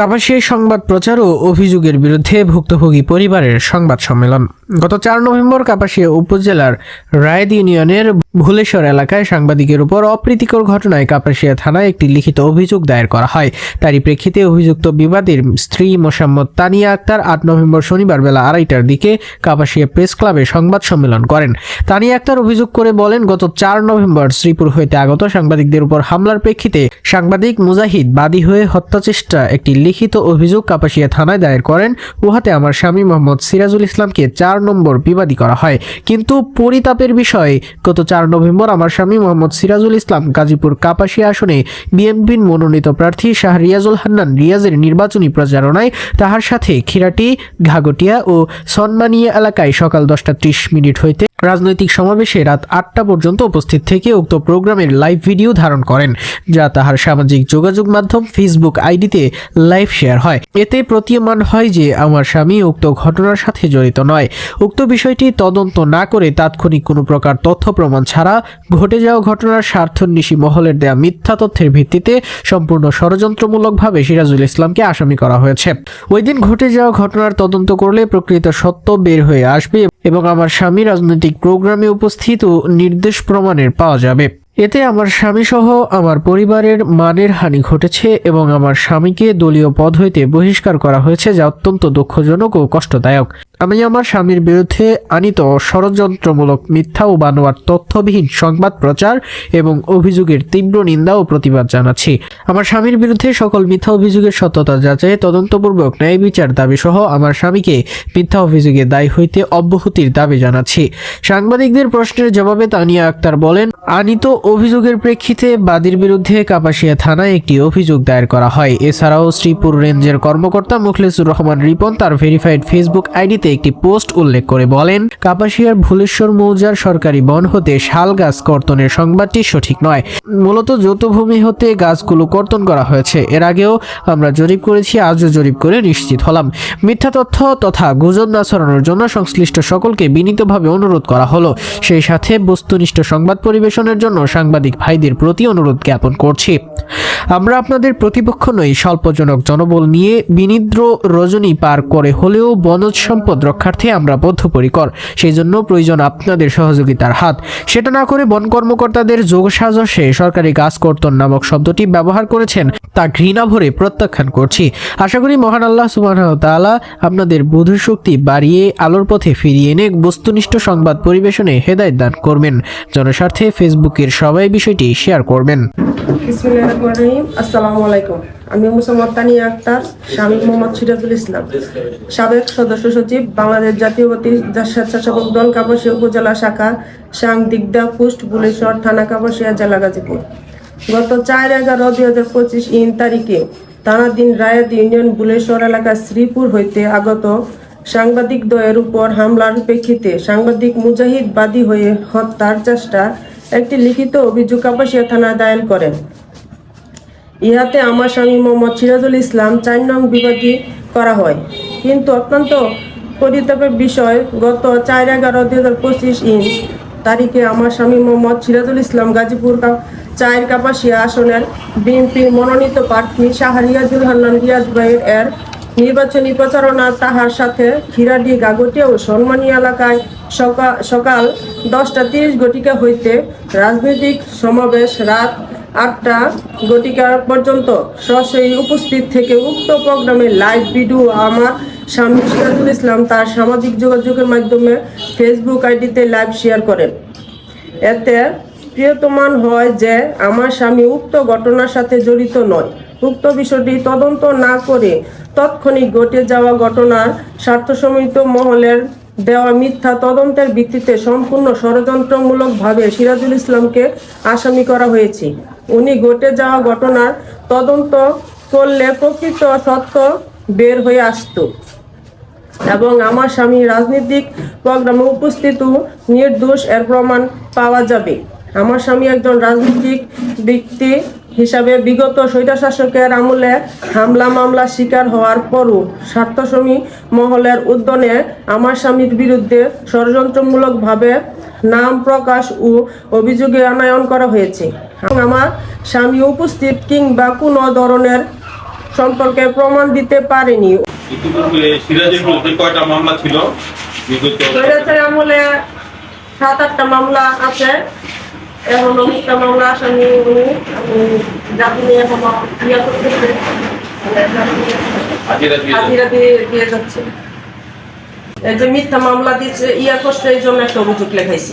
কাপাসিয়ায় সংবাদ প্রচার ও অভিযোগের বিরুদ্ধে ভুক্তভোগী পরিবারের সংবাদ সম্মেলন। গত চার নভেম্বর কাপাসিয়া উপজেলার রায়দ ইউনিয়নের ভুলেশ্বর এলাকায় সাংবাদিকের উপর অপ্রীতিকর ঘটনায় কাপাসিয়া থানায় একটি লিখিত অভিযোগ দায়ের করা হয়। তারই প্রেক্ষিতে অভিযুক্ত বিবাদীর স্ত্রী মোসাম্মদ তানিয়া আক্তার আট নভেম্বর শনিবার বেলা আড়াইটার দিকে কাপাসিয়া প্রেস ক্লাবে সংবাদ সম্মেলন করেন। তানিয়া আক্তার অভিযোগ করে বলেন, গত চার নভেম্বর শ্রীপুর হইতে আগত সাংবাদিকদের উপর হামলার প্রেক্ষিতে সাংবাদিক মুজাহিদ বাদী হয়ে হত্যাচেষ্টা একটি লিখিত অভিযোগ কাপাসিয়া থানায় দায়ের করেন। উহাতে আমার স্বামী মোহাম্মদ সিরাজুল ইসলামকে চার নম্বর বিবাদী করা হয়। কিন্তু পরিতাপের বিষয়ে, গত চার নভেম্বর আমার স্বামী মোহাম্মদ সিরাজুল ইসলাম গাজীপুর কাপাসিয়া আসনে বিএনপির মনোনীত প্রার্থী শাহ রিয়াজুল হান্নান রিয়াজের নির্বাচনী প্রচারণায় তাহার সাথে খিরাটি ঘাগটিয়া ও সনমানিয়া এলাকায় সকাল দশটা ত্রিশ মিনিট হইতে রাজনৈতিক সমাবেশে রাত আটটা পর্যন্ত উপস্থিত থেকে উক্ত প্রোগ্রামের লাইভ ভিডিও ধারণ করেন, যা তাহার সামাজিক যোগাযোগ মাধ্যম ফেসবুক আইডিতে লাইভ শেয়ার হয়। এতে প্রতীয়মান হয় যে আমার স্বামী উক্ত ঘটনার সাথে জড়িত নয়। উক্ত বিষয়টি তদন্ত না করে তাৎক্ষণিক কোনো প্রকার তথ্য প্রমাণ ছাড়া ঘটে যাওয়া ঘটনার স্বার্থন্বেষী মহলের দেয়া মিথ্যা তথ্যের ভিত্তিতে সম্পূর্ণ ষড়যন্ত্রমূলকভাবে সিরাজুল ইসলামকে আসামি করা হয়েছে। ওই দিন ঘটে যাওয়া ঘটনার তদন্ত করলে প্রকৃত সত্য বের হয়ে আসবে এবং আমার স্বামী রাজনৈতিক প্রোগ্রামে উপস্থিত ও নির্দেশ প্রমাণের পাওয়া যাবে। এতে আমার স্বামী সহ আমার পরিবারের মানের হানি ঘটেছে এবং আমার স্বামীকে দলীয় পদ হইতে বহিষ্কার করা হয়েছে, যা অত্যন্ত দুঃখজনক ও কষ্টদায়ক। আমি আমার স্বামীর বিরুদ্ধে আনিত ষড়যন্ত্রমূলক মিথ্যা ও বানোয়ার তথ্যবিহীন সংবাদ প্রচার এবং অভিযোগের তীব্র নিন্দা ও প্রতিবাদ জানাচ্ছি। আমার স্বামীর বিরুদ্ধে সকল মিথ্যা অভিযোগের সত্যতা যাচাই তদন্তপূর্বক ন্যায় বিচার দাবি সহ আমার স্বামীকে মিথ্যা অভিযোগে দায়ী হইতে অব্যাহতির দাবি জানাচ্ছি। সাংবাদিকদের প্রশ্নের জবাবে তানিয়া আক্তার বলেন আনিত অভিযোগের প্রেক্ষিতে বাদীর বিরুদ্ধে কাপাসিয়া থানায় একটি অভিযোগ দায়ের করা হয়। এছাড়াও শ্রীপুর রেঞ্জের কর্মকর্তা মুখলেসুর রহমান রিপন তার ভেরিফাইড ফেসবুক আইডিতে একটি পোস্ট উল্লেখ করে বলেন, কাপাসিয়ার ভুলেশ্বর মৌজার সরকারি বন হতে শাল গাছ কর্তনের সংবাদটি সঠিক নয়। মূলত যৌথভূমি হতে গাছগুলো কর্তন করা হয়েছে। এর আগেও আমরা জরিপ করেছি, আজও জরিপ করে নিশ্চিত হলাম। মিথ্যা তথ্য তথা গুজব না ছড়ানোর জন্য সংশ্লিষ্ট সকলকে বিনীতভাবে অনুরোধ করা হলো। সেই সাথে বস্তুনিষ্ঠ সংবাদ পরিবেশনের জন্য সাংবাদিক ভাইদের প্রতি অনুরোধ জ্ঞাপন করছি। আমরা আপনাদের প্রতিপক্ষ নই, স্বল্পজনক জনবল নিয়ে বিনিদ্র রজনী পার করে হলেও বনজ সম্পদ রক্ষার্থে আমরা বদ্ধপরিকর। সেই জন্য প্রয়োজন আপনাদের সহযোগিতার হাত। সেটা না করে বন কর্মকর্তাদের যোগ সাজসে সরকারি গাছ কর্তন নামক শব্দটি ব্যবহার করেছেন তা ঘৃণা ভরে প্রত্যাখ্যান করছি। আশা করি মহান আল্লাহ সুবাহ তাআলা আপনাদের বোধের শক্তি বাড়িয়ে আলোর পথে ফিরিয়ে এনে বস্তুনিষ্ঠ সংবাদ পরিবেশনে হেদায়ত দান করবেন। জনস্বার্থে ফেসবুকের সবাই বিষয়টি শেয়ার করবেন। রহিম, আসসালামু আলাইকুম। আমি মুসাম্মদ আক্তার স্বামী মোহাম্মদ সিরাজুল ইসলাম। সাবেক সদস্য সচিব, বাংলাদেশ জাতীয়বাদী স্বেচ্ছাসেবক দল, কাপাসিয়া উপজেলা শাখা, সাংদিগদা পোস্ট, বুলেশ্বর থানা, কাপাসিয়া জেলা গাজীপুর। গত চার এগারো দুই হাজার পঁচিশ ইন তারিখে তানাদিন রায়াত ইউনিয়ন বুলেশ্বর এলাকা শ্রীপুর হইতে আগত সাংবাদিক দ্বয়ের উপর হামলার প্রেক্ষিতে সাংবাদিক মুজাহিদ বাদী হয়ে হত্যার চেষ্টা একটি লিখিত অভিযোগ কাপাসিয়া থানায় দায়ের করেন। ইহাতে আমার স্বামী মোহাম্মদ সিরাজুল ইসলাম চার নং বিবাদী করা হয়। কিন্তু অত্যন্ত পরিতাপের বিষয়, গত চার এগারো দুই হাজার পঁচিশ ইন তারিখে আমার স্বামী মোহাম্মদ সিরাজুল ইসলাম গাজীপুর চায়ের কাপাসিয়া আসনের বিএনপির মনোনীত প্রার্থী শাহ রিয়াজুল হান্নান রিয়াজ ভাইয়ের এর নির্বাচনী প্রচারণা তাহার সাথে খিরাডি গাগটিয়া ও সন্মানী এলাকায় সকাল সকাল দশটা তিরিশ ঘটিকা হইতে রাজনৈতিক সমাবেশ রাত আটটা ঘটিকা পর্যন্ত সরাসরি উপস্থিত থেকে উক্ত প্রোগ্রামে লাইভ ভিডিও আমার স্বামী সিরাজুল ইসলাম তার সামাজিক যোগাযোগের মাধ্যমে ফেসবুক আইডিতে লাইভ শেয়ার করেন। এতে প্রিয়তমান হয় যে আমার স্বামী উক্ত ঘটনার সাথে জড়িত নয়। উক্ত বিষয়টি তদন্ত না করে তৎক্ষণিক ঘটে যাওয়া ঘটনার স্বার্থসমিত মহলের দেওয়া মিথ্যা তদন্তের ভিত্তিতে সম্পূর্ণ ষড়যন্ত্রমূলকভাবে সিরাজুল ইসলামকে আসামি করা হয়েছে। উনি ঘটে যাওয়া ঘটনার তদন্ত করলে প্রকৃত সত্য বের হয়ে আসতো। এবং আমার স্বামী রাজনৈতিক প্রোগ্রামে উপস্থিত নির্দোষ এর প্রমাণ পাওয়া যাবে। আমার স্বামী একজন রাজনৈতিক ব্যক্তি হিসাবে বিগত স্বৈরশাসকের আমলে হামলা মামলা শিকার হওয়ার পরও স্বার্থসমী মহলের উদ্যমে আমার স্বামীর বিরুদ্ধে ষড়যন্ত্রমূলকভাবে নাম প্রকাশ ও অভিযোগে আনয়ন করা হয়েছে। আমার স্বামী উপস্থিত কিংবা কোনো ধরনের সম্পর্কে প্রমাণ দিতে পারেনি। ইতিপূর্বে সিরাজের বিরুদ্ধে কয়টা মামলা ছিল? বিগত স্বৈরাচার আমলে সাত আটটা মামলা আছে। এখন অনেকটা মামলা আসামি উনি জাতি নিয়ে এখন ইয়া করতেছে। হাজিরা দিয়ে দিয়ে দিয়ে যাচ্ছে। যে মিথ্যা মামলা দিচ্ছে ইয়া করছে এই জন্য একটা অভিযোগ লেখাইছি।